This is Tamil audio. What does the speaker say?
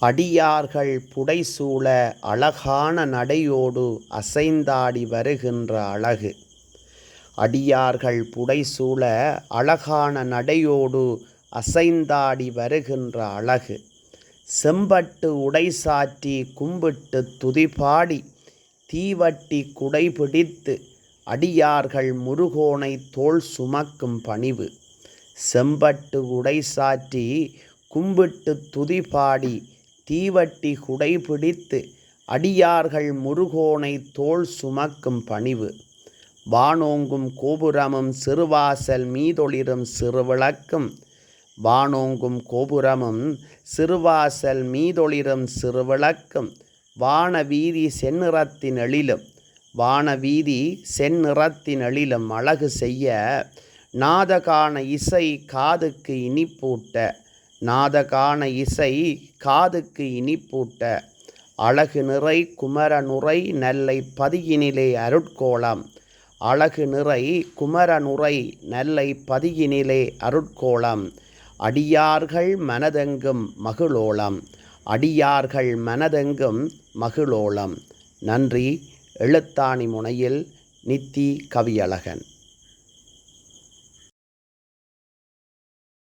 அடியார்கள் புடைசூழ அழகான நடையோடு அசைந்தாடி வருகின்ற அழகு. அடியார்கள் புடைசூழ அழகான நடையோடு அசைந்தாடி வருகின்ற அழகு. செம்பட்டு உடை சாற்றி கும்பிட்டு துதிபாடி தீவட்டி குடைபிடித்து அடியார்கள் முருகோனை தோள் சுமக்கும் பணிவு. செம்பட்டு உடை சாற்றி கும்பிட்டு துதிபாடி தீவட்டி குடைபிடித்து அடியார்கள் முருகோனை தோள் சுமக்கும் பணிவு. வானோங்கும் கோபுரமும் சிறுவாசல் மீதொளிரும் சிறுவிளக்கும். வானோங்கும் கோபுரமும் சிறுவாசல் மீதொளிரும் சிறுவிளக்கும். வானவீதி செந்நிறத்தின் எழிலும் வானவீதி செந்நிறத்தின் எழிலும் அழகு செய்ய நாதகான இசை காதுக்கு இனிப்பூட்ட நாதகான இசை காதுக்கு இனிப்பூட்ட அழகு நிறை குமரனுரை நெல்லை பதியினிலே அருட்கோலம் அழகு நிறை குமரனுரை நெல்லை பதியினிலே அருட்கோலம் அடியார்கள் மனதெங்கும் மகிழோளம் அடியார்கள் மனதெங்கும் மகிழோளம். நன்றி எழுத்தாணி முனையில் நித்தி கவியழகன்.